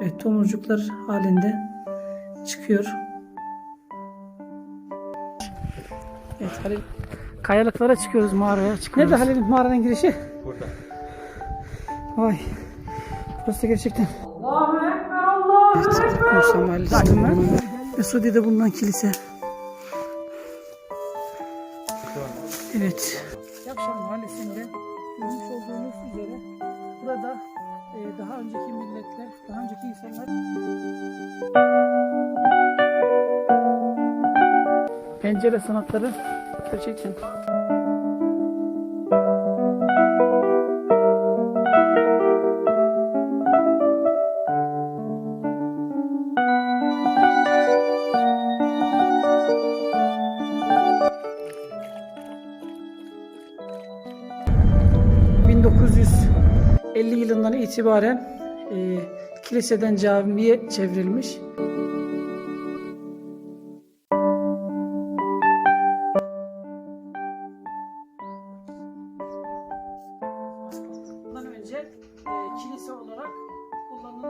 Evet tomurcuklar halinde çıkıyor. Evet Halil. Kayalıklara çıkıyoruz mağaraya çıkıyoruz. Nerede Halil'in mağaranın girişi? Burada. Vay. Burası da gerçekten. Allahu Ekber, Allahu Ekber. Musa Mahallesi'nde bulunan Mesudiye'de bulunan kilise. Evet. Yakşan Mahallesi'nde görmüş olduğunuz üzere burada daha önceki milletler, daha önceki insanlar. Pencere sanatları gerçekten 50 yılından itibaren e, kiliseden camiye çevrilmiş. Bundan önce e, kilise olarak kullanılan